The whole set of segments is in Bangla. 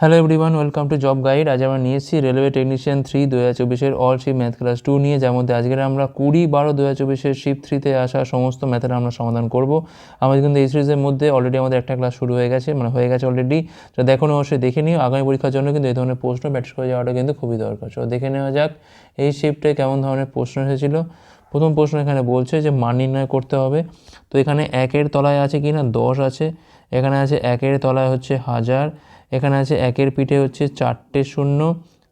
Hello everyone welcome to job guide আজ আমরা নিয়েছি রেলওয়ে টেকনিশিয়ান থ্রি দু হাজার চব্বিশের all ship math class two নিয়ে, যার মধ্যে আজকের আমরা কুড়ি বারো দু হাজার চব্বিশের শিপ থ্রিতে আসা সমস্ত ম্যাথের আমরা সমাধান করব। আমাদের কিন্তু এই সিরিজের মধ্যে অলরেডি আমাদের একটা ক্লাস শুরু হয়ে গেছে মানে হয়ে গেছে অলরেডি তো দেখো অবশ্যই দেখে নিও। আগামী পরীক্ষার জন্য কিন্তু এই ধরনের প্রশ্ন প্র্যাকটিস করে যাওয়াটা কিন্তু খুবই দরকার। তো দেখে নেওয়া যাক, এই শিফটে কেমন ধরনের প্রশ্ন এসেছিল। প্রথম প্রশ্ন এখানে বলছে যে মান নির্ণয় করতে হবে। তো এখানে একের তলায় আছে কি না দশ আছে। এখানে আছে একের তলায় হচ্ছে হাজার। এখানে আছে একের পিঠে হচ্ছে চারটে শূন্য,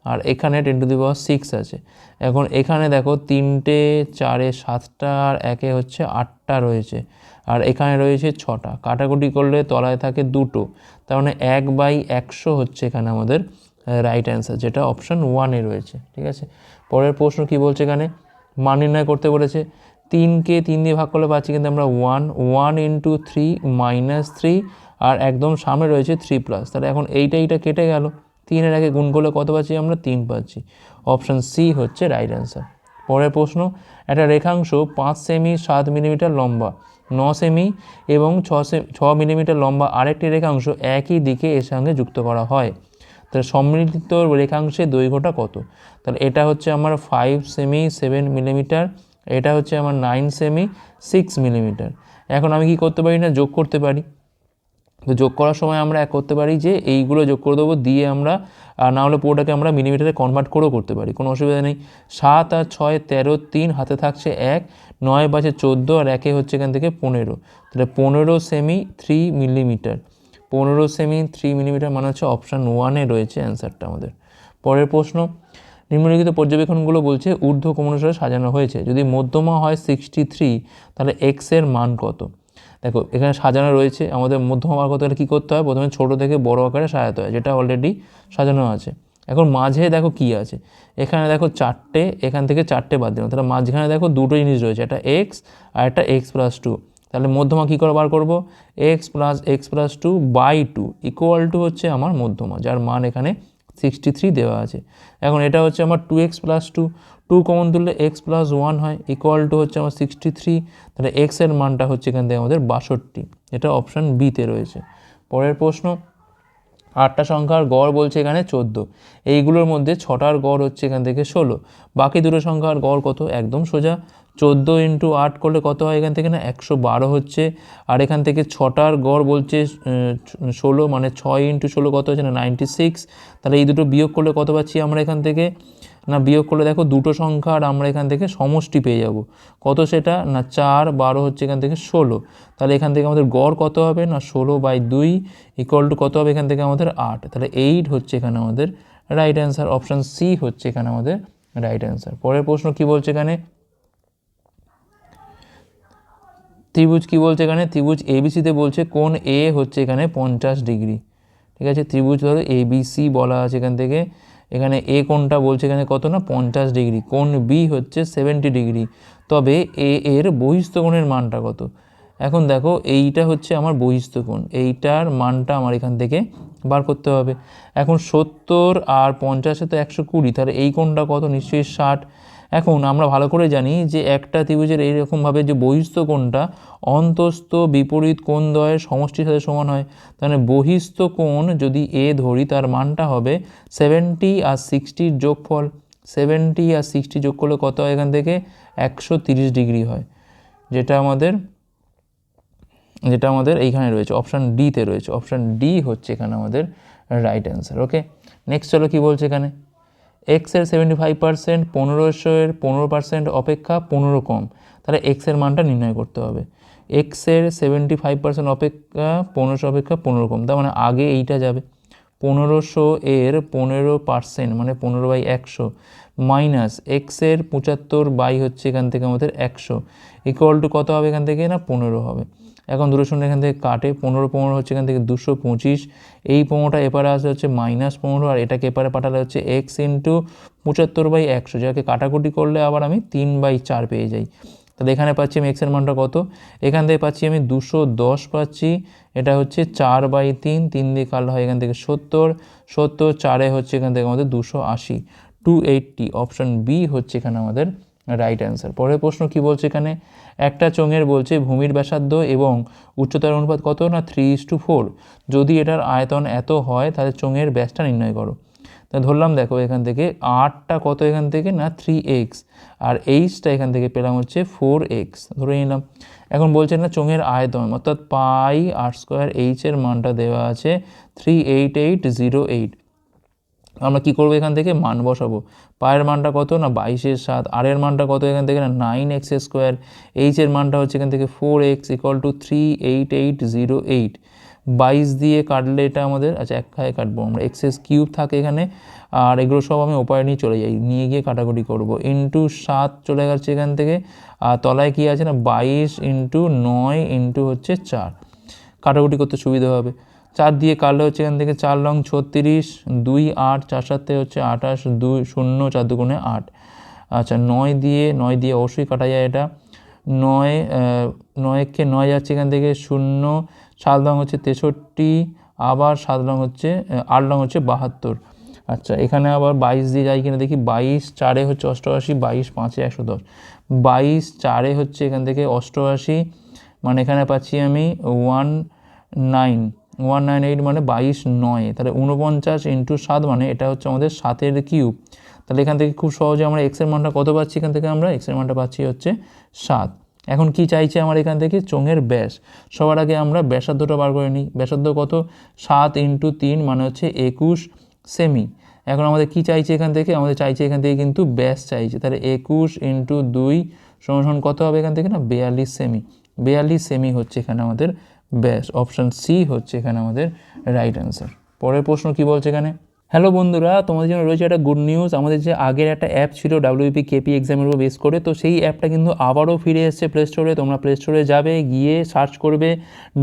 আর এখানে ten to the power six আছে। এখন এখানে দেখো তিনটে, চারে সাতটা, আর একে হচ্ছে আটটা রয়েছে। আর এখানে রয়েছে ছটা। কাটাকুটি করলে তলায় থাকে দুটো। তার মানে এক বাই একশো হচ্ছে এখানে আমাদের রাইট অ্যান্সার যেটা অপশান ওয়ানে রয়েছে। ঠিক আছে? পরের প্রশ্ন কি বলছে এখানে? মান নির্ণয় করতে বলেছে। তিনকে তিন দিয়ে ভাগ করলে পাচ্ছি কিন্তু আমরা one one into three minus three আর একদম সামনে রয়েছে থ্রি প্লাস তাহলে এখন এইটা এইটা কেটে গেল। তিনের আগে গুণ করলে কত পাচ্ছি আমরা? তিন পাচ্ছি। অপশান সি হচ্ছে রাইট অ্যান্সার পরের প্রশ্ন, একটা রেখাংশ পাঁচ সেমি সাত মিলিমিটার লম্বা, ন সেমি এবং ছ সেমি ছ মিলিমিটার লম্বা আরেকটি রেখাংশ একই দিকে এর সঙ্গে যুক্ত করা হয়। তাহলে সম্মিলিত রেখাংশের দৈর্ঘ্যটা কত? তাহলে এটা হচ্ছে আমার ফাইভ সেমি সেভেন মিলিমিটার এটা হচ্ছে আমার নাইন সেমি সিক্স মিলিমিটার এখন আমি কি করতে পারি না? যোগ করতে পারি। তো যোগ করার সময় আমরা এক করতে পারি যে এইগুলো যোগ করে দেবো, দিয়ে আমরা না হলে পুরোটাকে আমরা মিলিমিটারে কনভার্ট করেও করতে পারি। কোনো অসুবিধা নেই। সাত আর ছয়, তেরো, তিন, হাতে থাকছে এক, নয় বাজে চোদ্দ, আর একে হচ্ছে এখান থেকে পনেরো। তাহলে পনেরো সেমি থ্রি মিলিমিটার পনেরো সেমি থ্রি মিলিমিটার মানে হচ্ছে অপশান ওয়ানে রয়েছে অ্যান্সারটা আমাদের। পরের প্রশ্ন, নিম্নলিখিত পর্যবেক্ষণগুলো বলছে ঊর্ধ্ব ক্রমানুসারে সাজানো হয়েছে। যদি মধ্যমা হয় সিক্সটি থ্রি তাহলে এক্সের মান কত? দেখো, এখানে সাজানো রয়েছে, আমাদের মধ্যমা বার করতে গেলে কী করতে হয়? প্রথমে ছোটো থেকে বড় আকারে সাজাতে হয়, যেটা অলরেডি সাজানো আছে। এখন মাঝে দেখো কি আছে? এখানে দেখো চারটে, এখান থেকে চারটে বাদ দিলাম। তাহলে মাঝখানে দেখো দুটো জিনিস রয়েছে, একটা এক্স আর একটা এক্স প্লাস টু তাহলে মধ্যমা কী করে বার করব? X plus X plus two by two equal to হচ্ছে আমার মধ্যমা, যার মান এখানে সিক্সটি থ্রি দেওয়া আছে। এখন এটা হচ্ছে আমার two X plus two two common তুললে এক্স প্লাস ওয়ান হয় ইকুয়াল টু হচ্ছে আমার সিক্সটি থ্রি তাহলে এক্সের মানটা হচ্ছে এখান থেকে আমাদের বাষট্টি। এটা অপশান বিতে রয়েছে। পরের প্রশ্ন, আটটা সংখ্যার গড় বলছে এখানে চোদ্দ। এইগুলোর মধ্যে ছটার গড় হচ্ছে এখান থেকে ষোলো। বাকি দুটো সংখ্যার গড় কত? একদম সোজা। চোদ্দ ইন্টু আট করলে কত হয়? এখান থেকে না একশো বারো হচ্ছে। আর এখান থেকে ছটার গড় বলছে ষোলো মানে ছয় ইন্টু ষোলো কত হচ্ছে না? নাইনটি সিক্স তাহলে এই দুটো বিয়োগ করলে কত পাচ্ছি আমরা এখান থেকে? না, বিয়োগ করলে দেখো দুটো সংখ্যা আর আমরা এখান থেকে সমষ্টি পেয়ে যাব। কত সেটা? না, চার, বারো হচ্ছে এখান থেকে ষোলো। তাহলে এখান থেকে আমাদের গড় কত হবে? না, ষোলো বাই দুই ইকুয়াল টু কত হবে? এখান থেকে আমাদের আট। তাহলে এইট হচ্ছে এখানে আমাদের রাইট অ্যান্সার অপশান সি হচ্ছে এখানে আমাদের রাইট অ্যান্সার পরের প্রশ্ন কি বলছে এখানে? ত্রিভুজ কি বলছে এখানে? ত্রিভুজ এবিসিতে বলছে কোন এ হচ্ছে এখানে পঞ্চাশ ডিগ্রি। ঠিক আছে? ত্রিভুজ ধরো এবিসি বলা আছে এখান থেকে। এখানে এ কোনটা বলছে এখানে কত না? পঞ্চাশ ডিগ্রি। কোন বি হচ্ছে সেভেন্টি ডিগ্রি। তবে এ এর বহিস্থ কোণের মানটা কত? এখন দেখো, এইটা হচ্ছে আমার বহিস্থ কোণ। এইটার মানটা আমার এখান থেকে বার করতে হবে। এখন সত্তর আর পঞ্চাশে তো একশো কুড়ি। তাহলে এই কোণটা কত? নিশ্চয়ই ষাট। এখন আমরা ভালো করে জানি যে একটা ত্রিভুজের এইরকমভাবে যে বহিস্থ কোণটা, অন্তস্থ বিপরীত কোণ দ্বয়ের সমষ্টির সাথে সমান হয়। তাহলে বহিস্থ কোণ যদি এ ধরি, তার মানটা হবে সেভেন্টি আর সিক্সটির যোগফল। সেভেন্টি আর সিক্সটি যোগ করলে কত হয় এখান থেকে? একশো তিরিশ ডিগ্রি হয়। যেটা আমাদের যেটা আমাদের এইখানে রয়েছে অপশান ডিতে রয়েছে। অপশান ডি হচ্ছে এখানে আমাদের রাইট অ্যান্সার ওকে নেক্সট চলো কী বলছে এখানে? এক্সের সেভেন্টি ফাইভ পার্সেন্ট পনেরোশো এর পনেরো পার্সেন্ট অপেক্ষা পনেরো কম। তাহলে এক্সের মানটা নির্ণয় করতে হবে। এক্সের সেভেন্টি ফাইভ পার্সেন্ট অপেক্ষা পনেরোশো অপেক্ষা পনেরো কম, তার মানে আগে এইটা যাবে। পনেরোশো এর পনেরো পার্সেন্ট মানে পনেরো বাই একশো, মাইনাস এক্সের পঁচাত্তর বাই হচ্ছে এখান থেকে আমাদের একশো ইকুয়াল টু কত হবে এখান থেকে? না, পনেরো হবে। এখন দুটো শূন্য এখান থেকে কাটে পনেরো পনেরো হচ্ছে এখান থেকে দুশো পঁচিশ। এই পনেরোটা এপারে আসে হচ্ছে মাইনাস পনেরো, আর এটাকে এপারে পাঠালে হচ্ছে এক্স ইন্টু পঁচাত্তর বাই একশো, যাকে কাটাকুটি করলে আবার আমি তিন বাই চার পেয়ে যাই। তাহলে এখানে পাচ্ছি আমি এক্সের মানটা কত? এখান থেকে পাচ্ছি আমি দুশো দশ পাচ্ছি, এটা হচ্ছে চার বাই তিন তিন দিয়ে কাটলে হয় এখান থেকে সত্তর সত্তর চারে হচ্ছে এখান থেকে আমাদের দুশো আশি। টু এইটটি অপশান বি হচ্ছে এখানে আমাদের রাইট অ্যান্সার পরের প্রশ্ন কি বলছে এখানে? একটা চোঙের বলছে ভূমির ব্যাসার্ধ এবং উচ্চতার অনুপাত কত না থ্রি ইস টু ফোর যদি এটার আয়তন এত হয়, তাহলে চোঙের ব্যাসটা নির্ণয় করো। তা ধরলাম দেখো এখান থেকে আটটা কত এখান থেকে না থ্রি এক্স আর এইচটা এখান থেকে পেলাম হচ্ছে ফোর এক্স ধরে নিলাম। এখন বলছে না চোঙের আয়তন, অর্থাৎ পাই আর স্কোয়ার এইচের মানটা দেওয়া আছে three eight eight zero eight আমরা কী করব এখান থেকে? মান বসাবো। পায়ের মানটা কত? না বাইশের সাত। আর এর মানটা কত এখান থেকে? না নাইন এক্স স্কোয়ার এইচের মানটা হচ্ছে এখান থেকে four X equal to three eight eight zero eight বাইশ দিয়ে কাটলে এটা আমাদের আচ্ছা এক খায় কাটবো আমরা। এক্সএস কিউব থাকে এখানে। আর এগুলো সব আমি ওপারে নিয়ে চলে যাই। নিয়ে গিয়ে কাটাকুটি করব। ইন্টু সাত চলে গেছে এখান থেকে। আর তলায় কী আছে? না বাইশ ইন্টু নয় ইন্টু হচ্ছে চার। কাটাকুটি করতে সুবিধা হবে। চার দিয়ে কাটলে হচ্ছে এখান থেকে চার লং ছত্রিশ, দুই আট, চার সাথে হচ্ছে আঠাশ, দুই শূন্য, চার দুগুণে আট। আচ্ছা নয় দিয়ে নয় দিয়ে অবশ্যই কাটা যায় এটা। নয় নয়কে নয় যাচ্ছে এখান থেকে শূন্য, সাত রং হচ্ছে তেষট্টি, আবার সাত রং হচ্ছে আট রং হচ্ছে বাহাত্তর। আচ্ছা এখানে আবার বাইশ দিয়ে যাই কিনা দেখি, বাইশ চারে হচ্ছে অষ্টআশি, বাইশ পাঁচে একশো দশ। বাইশ চারে হচ্ছে এখান থেকে অষ্টআশি মানে এখানে পাচ্ছি আমি one nine. One nine eight মানে বাইশ নয়, তাহলে উনপঞ্চাশ ইন্টু সাত মানে এটা হচ্ছে আমাদের সাতের কিউব। তাহলে এখান থেকে খুব সহজে আমরা এক্সের মানটা কত পাচ্ছি? এখান থেকে আমরা এক্সের মানটা পাচ্ছি হচ্ছে সাত। এখন কি চাইছে আমার এখান থেকে? চোঙের ব্যাস। সবার আগে আমরা ব্যাসার্ধটা বার করে নিই। ব্যাসার্ধ কত? সাত ইন্টু তিন মানে হচ্ছে একুশ সেমি। এখন আমাদের কি চাইছে এখান থেকে? আমাদের চাইছে এখান থেকে কিন্তু ব্যাস চাইছে। তাহলে একুশ ইন্টু দুই সমান কত হবে এখান থেকে না? বেয়াল্লিশ সেমি। বেয়াল্লিশ সেমি হচ্ছে এখানে আমাদের ব্যাস অপশান সি হচ্ছে এখানে আমাদের রাইট অ্যান্সার পরের প্রশ্ন কি বলছে এখানে? হ্যালো বন্ধুরা, তোমাদের জন্য রয়েছে একটা গুড নিউজ আমাদের যে আগের একটা অ্যাপ ছিল ডাব্লিউপি কেপি এক্সামের উপর বেস করে, তো সেই অ্যাপটা কিন্তু আবারও ফিরে এসেছে প্লে স্টোরে তোমরা প্লে স্টোরে যাবে, গিয়ে সার্চ করবে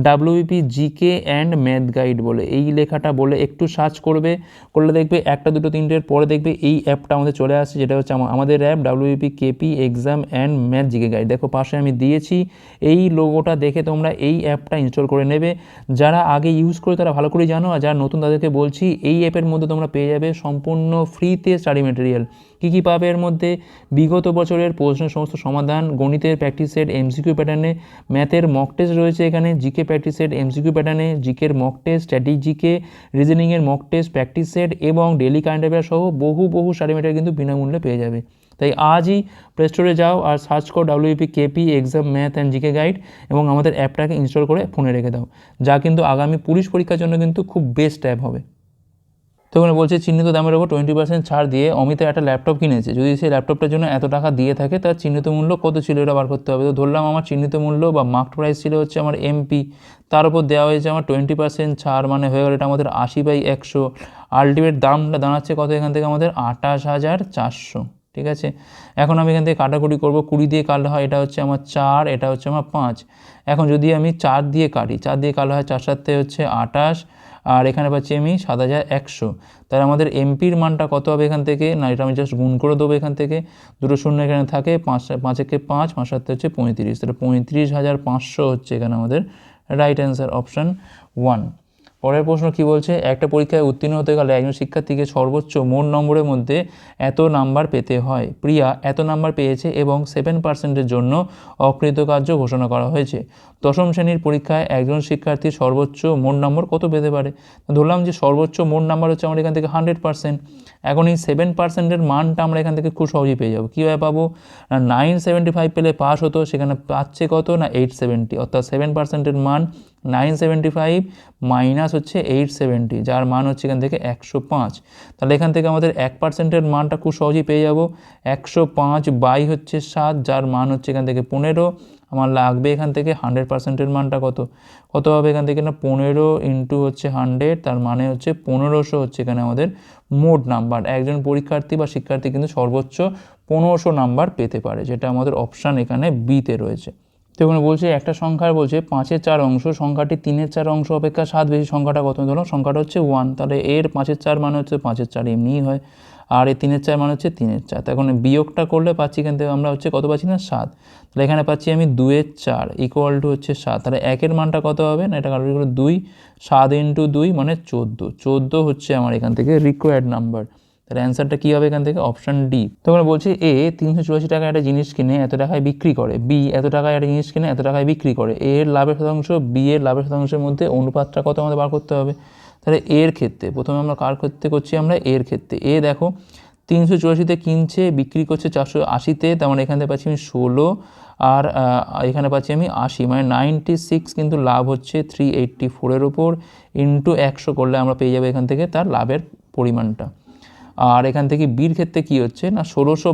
WP GK and math guide বলে। এই লেখাটা বলে একটু সার্চ করবে, করলে দেখবে একটা, দুটো, তিনটের পরে দেখবে এই অ্যাপটা আমাদের চলে আসছে, যেটা হচ্ছে আমাদের app WP KP exam and math GK guide দেখো পাশে আমি দিয়েছি, এই লোগোটা দেখে তোমরা এই অ্যাপটা ইনস্টল করে নেবে। যারা আগে ইউজ করে, তারা ভালো করে জানো। আর যারা নতুন, তাদেরকে বলছি, এই অ্যাপের মধ্যে তোমরা পেয়ে যাবে সম্পূর্ণ ফ্রিতে স্টাডি মেটেরিয়াল কী কী পাবে এর মধ্যে? বিগত বছরের প্রশ্নের সমস্ত সমাধান, গণিতের প্র্যাকটিস সেট এমসিকিউ প্যাটার্নে ম্যাথের মক টেস্ট রয়েছে এখানে জিকে প্র্যাকটিস সেট এমসিকিউ প্যাটার্নে জিকের মক টেস্ট স্ট্র্যাটেজিকে রিজনিংয়ের মক টেস্ট প্র্যাকটিস সেট এবং ডেলি কারেন্ট অ্যাফেয়ার সহ বহু বহু স্টাডি মেটেরিয়াল কিন্তু বিনামূল্যে পেয়ে যাবে। তাই আজই প্লে স্টোরে যাও আর সার্চ করো WP KP exam math and GK guide এবং আমাদের অ্যাপটাকে ইনস্টল করে ফোনে রেখে দাও। যা কিন্তু আগামী পুলিশ পরীক্ষার জন্য কিন্তু খুব বেস্ট অ্যাপ হবে। তো ওখানে বলছে, চিহ্নিত দামের ওপর টোয়েন্টি পার্সেন্ট ছাড় দিয়ে অমিতা একটা ল্যাপটপ কিনেছে। যদি সেই ল্যাপটপটার জন্য এত টাকা দিয়ে থাকে, তার চিহ্নিত মূল্য কত ছিল এটা বার করতে হবে? তো ধরলাম আমার চিহ্নিত মূল্য বা মার্কড প্রাইস ছিল হচ্ছে আমার এমপি তার উপর দেওয়া হয়েছে আমার টোয়েন্টি পার্সেন্ট ছাড় মানে হয়ে গেল এটা আমাদের আশি বাই একশো। আলটিমেট দামটা দাঁড়াচ্ছে কত এখান থেকে? আমাদের আঠাশ হাজার চারশো, ঠিক আছে? এখন আমি এখান থেকে কাটাকুটি করব। কুড়ি দিয়ে কাটলে হয়, এটা হচ্ছে আমার চার, এটা হচ্ছে আমার পাঁচ। এখন যদি আমি চার দিয়ে কাটি, চার দিয়ে কাটলে হয় চার সাথে হচ্ছে আঠাশ আর এখানে পাচ্ছি আমি সাত হাজার একশো। তাহলে আমাদের এমপির মানটা কত হবে এখান থেকে? না, এটা আমি জাস্ট গুণ করে দেবো এখান থেকে। দুটো শূন্য এখানে থাকে, পাঁচ পাঁচ একে পাঁচ পাঁচ সাথে হচ্ছে পঁয়ত্রিশ। তাহলে পঁয়ত্রিশ হাজার পাঁচশো হচ্ছে এখানে আমাদের রাইট অ্যান্সার অপশান ওয়ান পরের প্রশ্ন কি বলছে? একটা পরীক্ষায় উত্তীর্ণ হতে গেলে একজন শিক্ষার্থীকে সর্বোচ্চ মোট নম্বরের মধ্যে এত নাম্বার পেতে হয়। প্রিয়া, এত নাম্বার পেয়েছে এবং সেভেন পার্সেন্টের জন্য অকৃতকার্য ঘোষণা করা হয়েছে। দশম শ্রেণির পরীক্ষায় একজন শিক্ষার্থী সর্বোচ্চ মোট নম্বর কত পেতে পারে? ধরলাম যে সর্বোচ্চ মোট নাম্বার হচ্ছে আমার এখান থেকে হান্ড্রেড পার্সেন্ট এখন এই সেভেন পার্সেন্টের মানটা আমরা এখান থেকে খুব সহজেই পেয়ে যাব। কীভাবে পাবো? নাইন সেভেন্টি ফাইভ পেলে পাস হতো, সেখানে পাচ্ছে কত? না এইট সেভেন্টি অর্থাৎ সেভেন পার্সেন্টের মান নাইন সেভেন্টি ফাইভ মাইনাস হচ্ছে এইট সেভেন্টি যার মান হচ্ছে এখান থেকে একশো পাঁচ। তাহলে এখান থেকে আমাদের এক পার্সেন্টের মানটা খুব সহজেই পেয়ে যাব। একশো পাঁচ বাই হচ্ছে সাত, যার মান হচ্ছে এখান থেকে পনেরো। আমার লাগবে এখান থেকে হান্ড্রেড পার্সেন্টের মানটা কত? কত হবে এখান থেকে? না, পনেরো ইন্টু হচ্ছে হান্ড্রেড তার মানে হচ্ছে পনেরোশো হচ্ছে এখানে আমাদের মোট নাম্বার একজন পরীক্ষার্থী বা শিক্ষার্থী কিন্তু সর্বোচ্চ পনেরোশো নাম্বার পেতে পারে, যেটা আমাদের অপশান এখানে বিতে রয়েছে। তো এখানে বলছে, একটা সংখ্যার বলছে, পাঁচের চার অংশ, সংখ্যাটি তিনের চার অংশ অপেক্ষা সাত, বেশি সংখ্যাটা কত? ধরো, সংখ্যাটা হচ্ছে ওয়ান তাহলে এর পাঁচের চার মানে হচ্ছে পাঁচের চার, এমনিই হয়। আর এই তিনের চার মানে হচ্ছে তিনের চার। তো এখন বিয়োগটা করলে পাচ্ছি এখান থেকে আমরা হচ্ছে কত পাচ্ছি না? সাত। তাহলে এখানে পাচ্ছি আমি দুয়ের চার ইকুয়াল টু হচ্ছে সাত। তাহলে একের মানটা কত হবে? না, এটা কারণ দুই। সাত ইন্টু দুই মানে চোদ্দ। চোদ্দ হচ্ছে আমার এখান থেকে রিকোয়ার্ড নাম্বার তাহলে অ্যান্সারটা কী হবে এখান থেকে? অপশান ডি তোমরা বলছি এ তিনশো চুরাশি টাকায় একটা জিনিস কিনে এত টাকায় বিক্রি করে। বি এত টাকায় একটা জিনিস কিনে এত টাকায় বিক্রি করে। এ এর লাভের শতাংশ বি এর লাভের শতাংশের মধ্যে অনুপাতটা কত আমাদের বার করতে হবে? তাহলে এর ক্ষেত্রে, প্রথমে আমরা কার ক্ষেত্রে করছি আমরা? এর ক্ষেত্রে। এ দেখো, তিনশো চুরাশিতে কিনছে, বিক্রি করছে চারশো আশিতে, তার মানে এখান থেকে পাচ্ছি আমি ষোলো, আর এখানে পাচ্ছি আমি আশি মানে নাইনটি সিক্স কিন্তু লাভ হচ্ছে থ্রি এইট্টি ফোরের ওপর ইন্টু একশো করলে আমরা পেয়ে যাব এখান থেকে তার লাভের পরিমাণটা। আর এখান থেকে বির ক্ষেত্রে কী হচ্ছে? না, ষোলোশো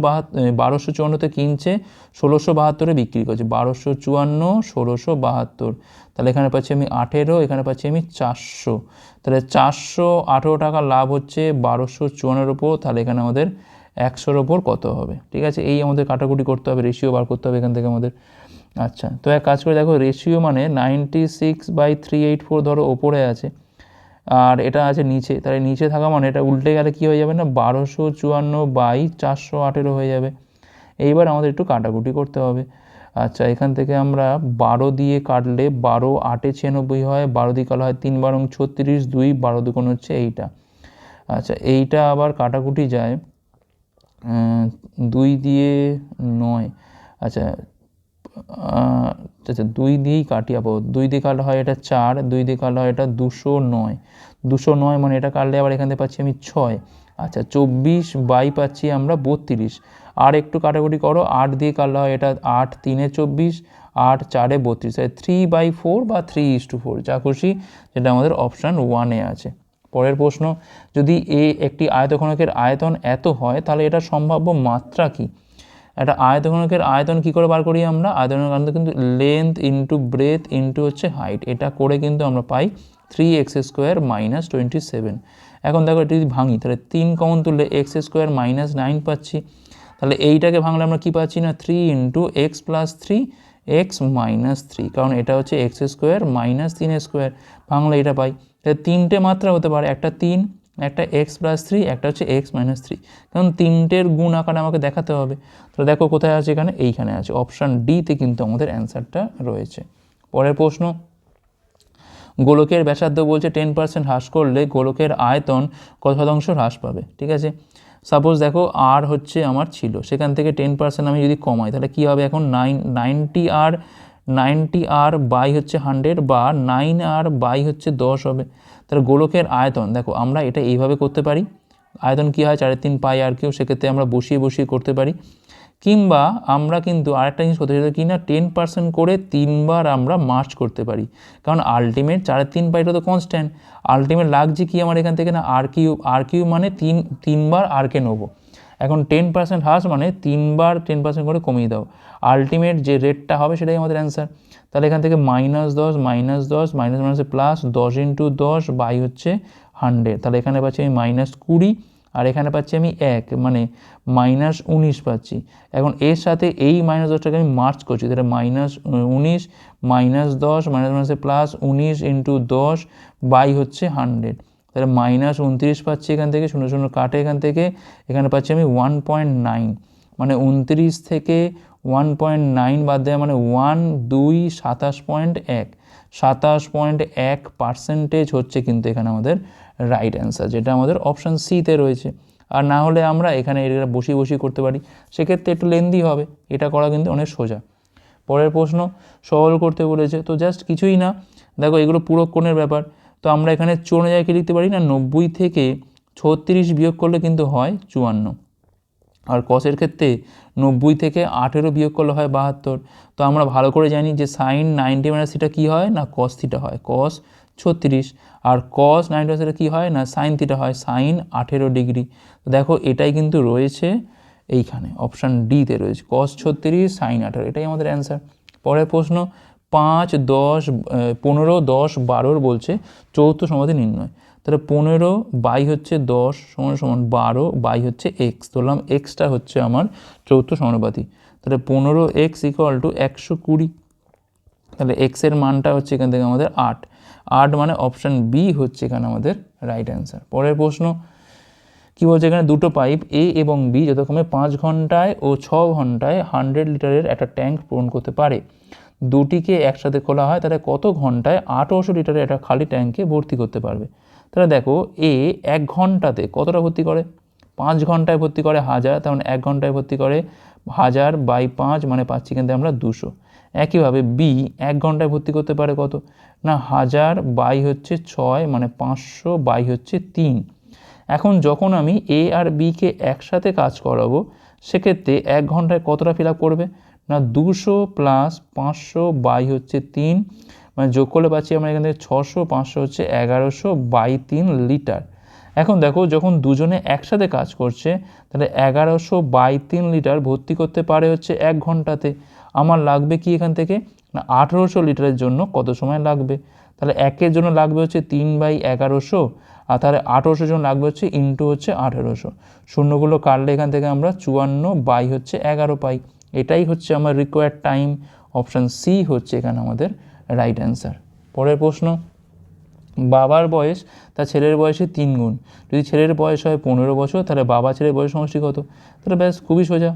বারোশো চুয়ান্নতে কিনছে, ষোলোশো বাহাত্তরে বিক্রি করছে। বারোশো চুয়ান্ন, ষোলোশো বাহাত্তর। তাহলে এখানে পাচ্ছি আমি আঠেরো, এখানে পাচ্ছি আমি চারশো। তাহলে চারশো আঠেরো টাকা লাভ হচ্ছে বারোশো চুয়ান্নের ওপর তাহলে এখানে আমাদের একশোর ওপর কত হবে? ঠিক আছে? এই আমাদের কাটাকুটি করতে হবে রেশিও বার করতে হবে এখান থেকে আমাদের। আচ্ছা তো এক কাজ করে দেখো রেশিও মানে ninety six by three eight four ধরো ওপরে আছে। আর এটা আছে নিচে। তাহলে নিচে থাকা মানে এটা উল্টে গেলে কী হয়ে যাবে না? বারোশো চুয়ান্ন বাই চারশো আঠেরো হয়ে যাবে। এইবার আমাদের একটু কাটাকুটি করতে হবে। আচ্ছা এখান থেকে আমরা বারো দিয়ে কাটলে বারো আটে ছিয়ানব্বই হয়, বারো দিয়ে কাটা হয় তিন, বারং, ছত্রিশ, দুই, বারো দুগুণ হচ্ছে এইটা। আচ্ছা এইটা আবার কাটাকুটি যায় দুই দিয়ে নয়। আচ্ছা আচ্ছা দুই দিয়েই কাটি আপাতত দুই দিয়ে কাটা হয় এটা চার, দুই দিয়ে কাটা হয় এটা দুশো নয়। দুশো নয় মানে এটা কাটলে আবার এখান থেকে পাচ্ছি আমি ছয়। আচ্ছা চব্বিশ বাই পাচ্ছি আমরা বত্রিশ। আর একটু কাটাকুটি করো, আট দিয়ে কাটলে হয় এটা আট, তিনে চব্বিশ, আট, চারে বত্রিশ। তাই থ্রি বাই ফোর বা থ্রি ইস টু ফোর যা খুশি, যেটা আমাদের অপশান ওয়ানে আছে। পরের প্রশ্ন, যদি এ একটি আয়তক্ষণকের আয়তন এত হয়, তাহলে এটা সম্ভাব্য মাত্রা কি? একটা আয়তঘনকের আয়তন কি করে বার করি আমরা? আয়তনের কারণে কিন্তু লেন্থ ইন্টু ব্রেথ ইন্টু হচ্ছে হাইট এটা করে কিন্তু আমরা পাই three X square minus twenty seven এখন দেখো এটা যদি ভাঙি, তাহলে তিন কমন তুললে এক্স স্কোয়ার মাইনাস নাইন পাচ্ছি। তাহলে এইটাকে ভাঙলে আমরা কি পাচ্ছি না? Three into X plus three X minus three কারণ এটা হচ্ছে এক্স স্কোয়ার মাইনাস তিন স্কোয়ার ভাঙলে এটা পাই। তাহলে তিনটে মাত্রা হতে পারে, একটা তিন একটা এক্স প্লাস থ্রি একটা হচ্ছে এক্স মাইনাস থ্রি কারণ তিনটের গুণ আকারে আমাকে দেখাতে হবে। তো দেখো কোথায় আছে এখানে? এইখানে আছে। অপশান ডিতে কিন্তু আমাদের অ্যান্সারটা রয়েছে। পরের প্রশ্ন, গোলকের ব্যাসার্ধ বলছে টেন পার্সেন্ট হ্রাস করলে গোলকের আয়তন কত শতাংশ হ্রাস পাবে? ঠিক আছে? সাপোজ দেখো আর হচ্ছে আমার ছিল। সেখান থেকে টেন পার্সেন্ট আমি যদি কমাই, তাহলে কী হবে এখন? Nine ninety R ninety R by হচ্ছে হান্ড্রেড বা নাইন আর বাই হচ্ছে দশ হবে। তাহলে গোলকের আয়তন, দেখো আমরা এটা এইভাবে করতে পারি। আয়তন কী হয়? চারের তিন পাই আর কেউ, সেক্ষেত্রে আমরা বসিয়ে বসিয়ে করতে পারি। কিংবা আমরা কিন্তু আরেকটা জিনিস করতে কি না টেন পার্সেন্ট করে তিনবার আমরা মার্চ করতে পারি। কারণ আলটিমেট চারের তিন পাইটা তো কনস্ট্যান্ট আলটিমেট লাগছে কি আমার এখান থেকে না? আর কিউ আর কিউ মানে তিন, তিনবার আরকে নেব। এখন টেন পার্সেন্ট হ্রাস মানে তিনবার টেন পার্সেন্ট করে কমিয়ে দাও। আলটিমেট যে রেটটা হবে সেটাই আমাদের অ্যান্সার তাহলে এখান থেকে মাইনাস দশ মাইনাস দশ মাইনাস মাইনাসে প্লাস দশ ইন্টু দশ বাই হচ্ছে হান্ড্রেড তাহলে এখানে পাচ্ছি আমি মাইনাস কুড়ি, আর এখানে পাচ্ছি আমি এক মানে মাইনাস উনিশ পাচ্ছি। এখন এর সাথে এই মাইনাস দশটাকে আমি মার্চ করছি, তাহলে মাইনাস উনিশ মাইনাস দশ মাইনাস মাইনাসে প্লাস উনিশ ইন্টু দশ বাই হচ্ছে হান্ড্রেড তাহলে মাইনাস উনত্রিশ পাচ্ছি এখান থেকে, শূন্য শূন্য কাটে এখান থেকে, এখানে পাচ্ছি আমি ওয়ান পয়েন্ট নাইন মানে উনত্রিশ থেকে ওয়ান পয়েন্ট নাইন বাদ দেওয়া মানে ওয়ান দুই, সাতাশ পয়েন্ট এক। সাতাশ পয়েন্ট এক পার্সেন্টেজ হচ্ছে কিন্তু এখানে আমাদের রাইট অ্যান্সার যেটা আমাদের অপশান সিতে রয়েছে। আর না হলে আমরা এখানে এটা বসিয়ে বসিয়ে করতে পারি। সেক্ষেত্রে একটু লেন্দি হবে, এটা করা কিন্তু অনেক সোজা। পরের প্রশ্ন সহল করতে বলেছে, তো জাস্ট কিছুই না। দেখো এগুলো পুরো কোণের ব্যাপার। তো আমরা এখানে চোর জায়গায় কি লিখতে পারি না, নব্বই থেকে ছত্রিশ বিয়োগ করলে কিন্তু হয় চুয়ান্ন। আর কসের ক্ষেত্রে নব্বই থেকে আঠেরো বিয়োগ করলে হয় বাহাত্তর। তো আমরা ভালো করে জানি যে সাইন নাইনটি মাইনাস থিটা কী হয় না কস থিটা হয় কস ছত্রিশ। আর কস নাইনটি মাইনাস কী হয় না সাইন থিটা হয় সাইন আঠেরো ডিগ্রি। তো দেখো এটাই কিন্তু রয়েছে এইখানে অপশান ডিতে রয়েছে কস ছত্রিশ সাইন আঠেরো, এটাই আমাদের অ্যান্সার পরের প্রশ্ন পাঁচ, দশ পনেরো, দশ, বারোর বলছে চৌথ সমাধি নির্ণয়। তাহলে পনেরো বাই হচ্ছে দশ সমান সমান বারো বাই হচ্ছে এক্স ধরলাম এক্সটা হচ্ছে আমার চৌথ সমানুপাতি। তাহলে পনেরো এক্স ইকুয়াল টু একশো কুড়ি। তাহলে এক্সের মানটা হচ্ছে এখান থেকে আমাদের আট। আট মানে অপশান বি হচ্ছে এখানে আমাদের রাইট অ্যান্সার পরের প্রশ্ন, কী বলছে এখানে? দুটো পাইপ এ এবং বি যথাক্রমে পাঁচ ঘন্টায় ও ছ ঘন্টায় হান্ড্রেড লিটারের একটা ট্যাঙ্ক পূরণ করতে পারে। দুটিকে একসাথে খোলা হয়, তাহলে কত ঘন্টায় আঠারোশো লিটারের একটা খালি ট্যাঙ্কে ভর্তি করতে পারবে? তাহলে দেখো, এ এক ঘন্টাতে কতটা ভর্তি করে? পাঁচ ঘন্টায় ভর্তি করে হাজার তেমন এক ঘন্টায় ভর্তি করে হাজার বাই পাঁচ মানে পাচ্ছি কিন্তু আমরা দুশো। একইভাবে বি এক ঘন্টায় ভর্তি করতে পারে কত? না, হাজার বাই হচ্ছে ছয় মানে পাঁচশো বাই হচ্ছে তিন। এখন যখন আমি এ আর বিকে একসাথে কাজ করাবো, সেক্ষেত্রে এক ঘন্টায় কতটা ফিল আপ করবে? না, দুশো প্লাস পাঁচশো বাই হচ্ছে তিন মানে যোগ করলে পাচ্ছি আমরা এখান থেকে ছশো, পাঁচশো হচ্ছে এগারোশো বাই তিন লিটার এখন দেখো, যখন দুজনে একসাথে কাজ করছে, তাহলে এগারোশো বাই তিন লিটার ভর্তি করতে পারে হচ্ছে এক ঘন্টাতে। আমার লাগবে কি এখান থেকে? না, আঠেরোশো লিটারের জন্য কত সময় লাগবে? তাহলে একের জন্য লাগবে হচ্ছে তিন বাই এগারোশো, আর তাহলে আঠেরোশো জন লাগবে হচ্ছে ইন্টু হচ্ছে আঠেরোশো। শূন্যগুলো কাটলে এখান থেকে আমরা চুয়ান্ন বাই হচ্ছে এগারো পাই। এটাই হচ্ছে আমার রিকোয়ার্ড টাইম অপশান সি হচ্ছে এখানে আমাদের রাইট অ্যান্সার পরের প্রশ্ন, বাবার বয়স, তার ছেলের বয়সে তিন গুণ। যদি ছেলের বয়স হয় পনেরো বছর, তাহলে বাবা ছেলের বয়স সমষ্টি কত? তাহলে ব্যাস খুবই সোজা।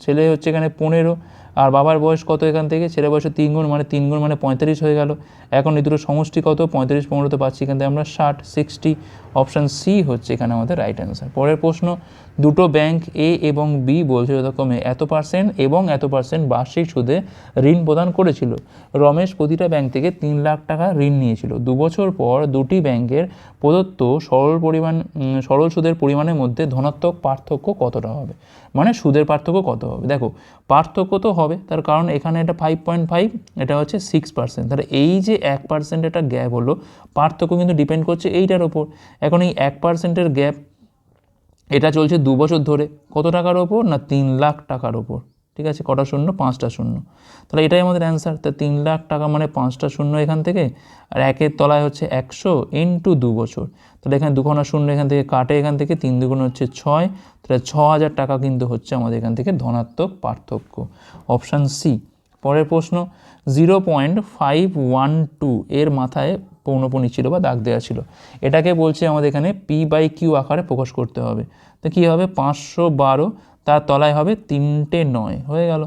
ছেলে হচ্ছে এখানে পনেরো আর বাবার বয়স কত এখান থেকে? ছেলে বয়সে তিন গুণ মানে তিন গুণ মানে পঁয়তাল্লিশ হয়ে গেল। এখন এই দুটো সমষ্টি কত? পঁয়তাল্লিশ পনেরোতে পাচ্ছি এখান থেকে আমরা ষাট সিক্সটি অপশান সি হচ্ছে এখানে আমাদের রাইট অ্যান্সার পরের প্রশ্ন, দুটো ব্যাংক এ এবং বি বলছে যথাক্রমে এত পার্সেন্ট এবং এত পার্সেন্ট বার্ষিক সুদে ঋণ প্রদান করেছিল। রমেশ প্রতিটা ব্যাংক থেকে তিন লাখ টাকা ঋণ নিয়েছিল। দু বছর পর দুটি ব্যাংকের প্রদত্ত সরল পরিমাণ সরল সুদের পরিমাণের মধ্যে ধনাত্মক পার্থক্য কতটা হবে? মানে সুদের পার্থক্য কত হবে? দেখো, পার্থক্য তো হবে, তার কারণ এখানে এটা ফাইভ পয়েন্ট ফাইভ এটা হচ্ছে সিক্স পার্সেন্ট তাহলে এই যে এক পার্সেন্ট একটা গ্যাপ হলো, পার্থক্য কিন্তু ডিপেন্ড করছে এইটার ওপর। এখন এই এক পার্সেন্টের গ্যাপ এটা চলছে দু বছর ধরে। কত টাকার ওপর না তিন লাখ টাকার ওপর? ঠিক আছে, কটা শূন্য? পাঁচটা শূন্য। তাহলে এটাই আমাদের অ্যান্সার তা তিন লাখ টাকা মানে পাঁচটা শূন্য এখান থেকে, আর একের তলায় হচ্ছে একশো ইন্টু দু বছর। তাহলে এখানে দুখানা শূন্য এখান থেকে কাটে, এখান থেকে তিন দুগুণ হচ্ছে ছয়। তাহলে ছ হাজার টাকা কিন্তু হচ্ছে আমাদের এখান থেকে ধনাত্মক পার্থক্য। অপশান সি পরের প্রশ্ন zero point five one two এর মাথায় পৌনপনি ছিল বা দাগ দেওয়া ছিল। এটাকে বলছে আমাদের এখানে পি বাই কিউ আকারে প্রকাশ করতে হবে। তো কী হবে? পাঁচশো বারো তার তলায় হবে তিনটে নয়, হয়ে গেল।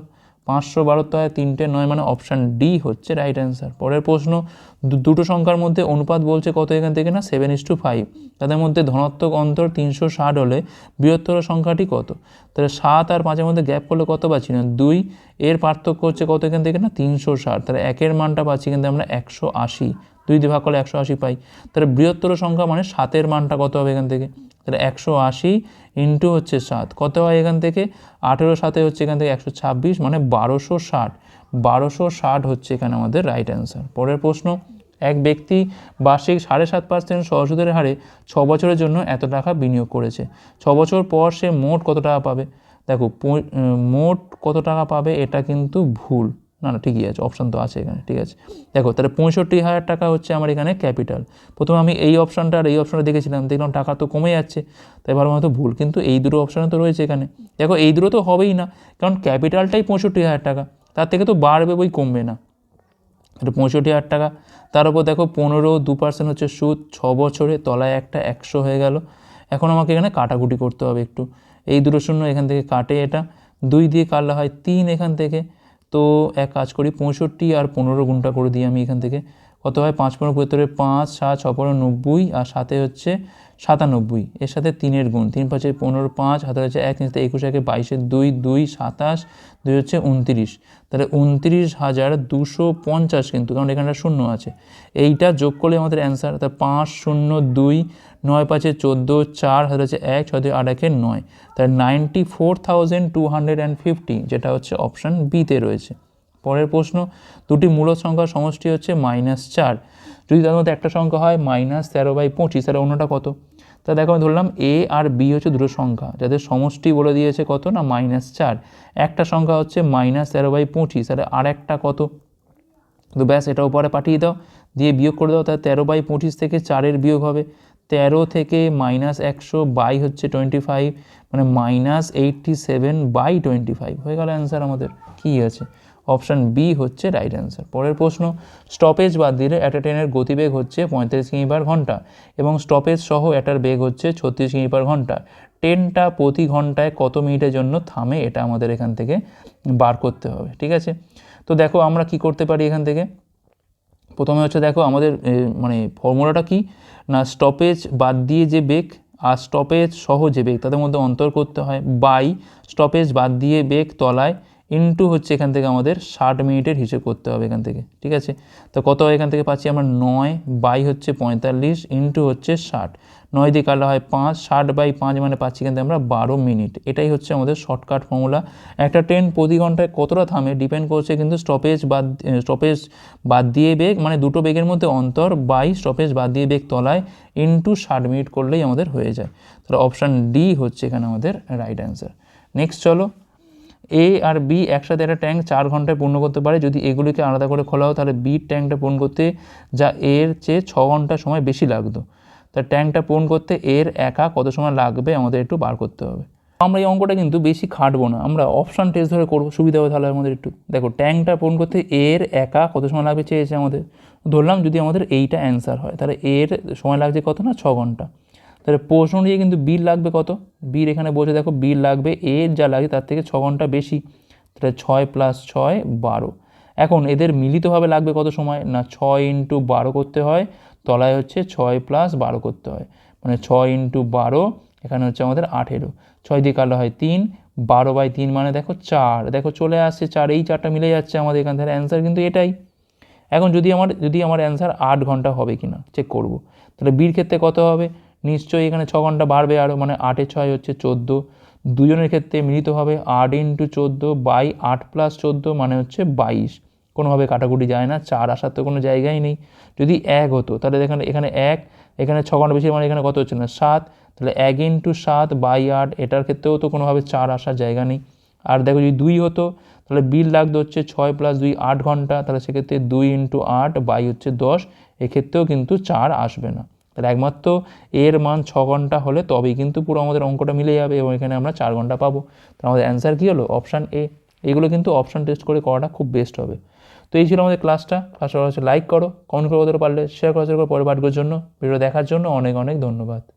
পাঁচশো বারো তলায় তিনটে নয় মানে অপশান ডি হচ্ছে রাইট অ্যান্সার পরের প্রশ্ন দুটো সংখ্যার মধ্যে অনুপাত বলছে কত এখান থেকে না? সেভেন ইস টু ফাইভ তাদের মধ্যে ধনাত্মক অন্তর তিনশো ষাট হলে বৃহত্তর সংখ্যাটি কত? তাহলে সাত আর পাঁচের মধ্যে গ্যাপ করলে কত পাচ্ছি না? দুই। এর পার্থক্য হচ্ছে কত এখান থেকে না? তিনশো ষাট। তাহলে একের মানটা পাচ্ছি কিন্তু আমরা একশো আশি। দুই দিয়ে ভাগ করলে একশো আশি পাই। তাহলে বৃহত্তর সংখ্যা মানে সাতের মানটা কত হবে এখান থেকে? তাহলে একশো আশি ইন্টু হচ্ছে সাত। কত হয় এখান থেকে? আঠেরো সাথে হচ্ছে এখান থেকে একশো ছাব্বিশ মানে বারোশো ষাট। বারোশো ষাট হচ্ছে এখানে আমাদের রাইট অ্যান্সার পরের প্রশ্ন। এক ব্যক্তি বার্ষিক সাড়ে সাত পার্সেন্ট সহসুদের হারে ছ বছরের জন্য এত টাকা বিনিয়োগ করেছে। ছ বছর পর সে মোট কত টাকা পাবে? দেখো মোট কত টাকা পাবে এটা কিন্তু ভুল। না না, ঠিকই আছে অপশান তো আছে এখানে, ঠিক আছে। দেখো, তাহলে পঁয়ষট্টি হাজার টাকা হচ্ছে আমার এখানে ক্যাপিটাল প্রথমে আমি এই অপশানটা আর এই অপশানটা দেখেছিলাম, দেখলাম টাকা তো কমে যাচ্ছে, তাই ভালো মতো ভুল। কিন্তু এই দুটো অপশানে তো রয়েছে এখানে। দেখো, এই দুটো তো হবেই না, কারণ ক্যাপিটালটাই পঁয়ষট্টি হাজার টাকা, তার থেকে তো বাড়বে বই কমবে না। এটা পঁয়ষট্টি হাজার টাকা। তার উপর দেখো পনেরো দু পার্সেন্ট হচ্ছে সুদ, ছ বছরে তলায় একটা একশো হয়ে গেল। এখন আমাকে এখানে কাটাকুটি করতে হবে একটু। এই দুটো শূন্য এখান থেকে কাটে এটা। দুই দিয়ে কাটলে হয় তিন এখান থেকে। তো এক কাজ করি, পঁয়ষট্টি আর পনেরো গুণটা করে দিই আমি এখান থেকে। কত হয় পাঁচ পনেরো পঁয়ত্তরে পাঁচ, সাত, ছ পনেরো, নব্বই, আর সাথে হচ্ছে সাতানব্বই। এর সাথে তিনের গুণ। তিন পাঁচে পনেরো, পাঁচ হাতে হচ্ছে এক নিচে একুশ, একে বাইশের দুই দুই, সাতাশ, দুই হচ্ছে উনত্রিশ। তাহলে উনত্রিশ হাজার দুশো পঞ্চাশ কিন্তু, কারণ এখানটা শূন্য আছে। এইটা যোগ করলে আমাদের অ্যান্সার তা পাঁচ, শূন্য, দুই, নয়, পাঁচে চোদ্দ, চার হাতে হচ্ছে এক, ছয়, দুই, আট, একে নয়। তাহলে ninety four thousand two hundred and fifty যেটা হচ্ছে অপশান বিতে রয়েছে। পরের প্রশ্ন, দুটি মূলত সংখ্যার সমষ্টি হচ্ছে মাইনাস চার। যদি তার মধ্যে একটা সংখ্যা হয় মাইনাস তেরো বাই পঁচিশ, তাহলে অন্যটা কত? তা দেখো, আমি ধরলাম এ আর বি হচ্ছে দুটো সংখ্যা। যাদের সমষ্টি বলে দিয়েছে কত না মাইনাস চার? একটা সংখ্যা হচ্ছে মাইনাস তেরো বাই পঁচিশ, তাহলে আর একটা কত? তো ব্যাস, এটা উপরে পাঠিয়ে দাও। দিয়ে বিয়োগ করে দাও, তাহলে তেরো বাই পঁচিশ থেকে চারের বিয়োগ হবে। তেরো থেকে মাইনাস একশো বাই হচ্ছে টোয়েন্টি ফাইভ মানে minus eighty seven by twenty five হয়ে গেল অ্যান্সার আমাদের। কী আছে? অপশান বি হচ্ছে রাইট অ্যান্সার পরের প্রশ্ন স্টপেজ বাদ দিলে একটা ট্রেনের গতিবেগ হচ্ছে পঁয়ত্রিশ কিমি পার ঘণ্টা এবং স্টপেজ সহ এটার বেগ হচ্ছে ছত্রিশ কিমি পার ঘণ্টা। ট্রেনটা প্রতি ঘন্টায় কত মিনিটের জন্য থামে এটা আমাদের এখান থেকে বার করতে হবে, ঠিক আছে? তো দেখো আমরা কি করতে পারি এখান থেকে? প্রথমে হচ্ছে দেখো আমাদের মানে ফর্মুলাটা কি? না স্টপেজ বাদ দিয়ে যে বেগ, আর স্টপেজ সহ যে বেগ, তাদের মধ্যে অন্তর করতে হয়। বাই স্টপেজ বাদ দিয়ে বেগ তলায় ইনটু হচ্ছে এখান থেকে আমাদের ষাট মিনিটের হিসেব করতে হবে এখান থেকে, ঠিক আছে? তো কত হয় এখান থেকে পাচ্ছি আমরা নয় বাই হচ্ছে পঁয়তাল্লিশ ইনটু হচ্ছে ষাট। নয় দিয়ে কাটা হয় পাঁচ, ষাট বাই পাঁচ মানে পাচ্ছি কিন্তু আমরা বারো মিনিট। এটাই হচ্ছে আমাদের শর্টকাট ফর্মুলা একটা ট্রেন প্রতি ঘন্টায় কতটা থামে ডিপেন্ড করছে কিন্তু স্টপেজ বাদ স্টপেজ বাদ দিয়ে বেগ মানে দুটো বেগের মধ্যে অন্তর বাই স্টপেজ বাদ দিয়ে বেগ তলায় ইনটু ষাট মিনিট করলেই আমাদের হয়ে যায়। তাহলে অপশান ডি হচ্ছে এখানে আমাদের রাইট অ্যান্সার নেক্সট চলো। এ আর বি একসাথে একটা ট্যাঙ্ক চার ঘন্টায় পূর্ণ করতে পারে। যদি এগুলিকে আলাদা করে খোলা হয়, তাহলে বির ট্যাঙ্কটা পূর্ণ করতে যা এর চেয়ে ছ ঘণ্টা সময় বেশি লাগতো। তা ট্যাঙ্কটা পূরণ করতে এর একা কত সময় লাগবে, আমাদের একটু বার করতে হবে। আমরা এই অঙ্কটা কিন্তু বেশি খাটবো না। আমরা অপশান টেস্ট ধরে করব, সুবিধা হবে তাহলে আমাদের একটু। দেখো ট্যাঙ্কটা পূরণ করতে এর একা কত সময় লাগবে চেয়েছে আমাদের? ধরলাম যদি আমাদের এইটা অ্যান্সার হয়, তাহলে এর সময় লাগছে কত না? ছ ঘণ্টা। তাহলে প্রশ্ন অনুযায়ী কিন্তু বিল লাগবে কত? বিল এখানে বলছে দেখো বিল লাগবে এর যা লাগে তার থেকে ছ ঘণ্টা বেশি। তাহলে ছয় প্লাস ছয়, বারো। এখন এদের মিলিতভাবে লাগবে কত সময়? না, ছয় ইন্টু বারো করতে হয়, তলায় হচ্ছে ছয় প্লাস বারো করতে হয়। মানে ছয় ইন্টু বারো, এখানে হচ্ছে আমাদের আঠেরো। ছয় দিয়ে কালো হয় তিন, বারো বাই তিন মানে দেখো চার। দেখো চলে আসছে চার, এই চারটা মিলে যাচ্ছে আমাদের এখান থেকে। অ্যান্সার কিন্তু এটাই। এখন যদি আমার যদি আমার অ্যান্সার আট ঘণ্টা হবে কি না চেক করব। তাহলে বির ক্ষেত্রে কত হবে? নিশ্চয়ই এখানে ছ ঘণ্টা বাড়বে আরও মানে আটে ছয় হচ্ছে চোদ্দ। দুজনের ক্ষেত্রে মিলিত হবে আট ইন্টু চোদ্দ বাই আট প্লাস চোদ্দ মানে হচ্ছে বাইশ। কোনোভাবে কাটাকুটি যায় না, চার আসার তো কোনো জায়গাই নেই। যদি এক হতো, তাহলে এখানে এখানে এক, এখানে ছ ঘণ্টা বেশি মানে এখানে কত হচ্ছে না, সাত। তাহলে এক ইন্টু সাত বাই আট, এটার ক্ষেত্রেও তো কোনোভাবে চার আসার জায়গা নেই। আর দেখো যদি দুই হতো, তাহলে বিল লাগতো হচ্ছে ছয় প্লাস দুই আট ঘণ্টা, তাহলে সেক্ষেত্রে দুই ইন্টু আট বাই হচ্ছে দশ, এক্ষেত্রেও কিন্তু চার আসবে না। তাহলে একমাত্র এর মান ছ ঘণ্টা হলে তবেই কিন্তু পুরো আমাদের অঙ্কটা মিলে যাবে এবং এখানে আমরা চার ঘণ্টা পাবো। তো আমাদের অ্যান্সার কী হলো? অপশান এ এগুলো কিন্তু অপশান টেস্ট করে করাটা খুব বেস্ট হবে। তো এই ছিল আমাদের ক্লাসটা ক্লাসটা হচ্ছে লাইক করো কমেন্ট করতে পারলে শেয়ার করা পরে পাঠগুলোর জন্য। ভিডিও দেখার জন্য অনেক অনেক ধন্যবাদ।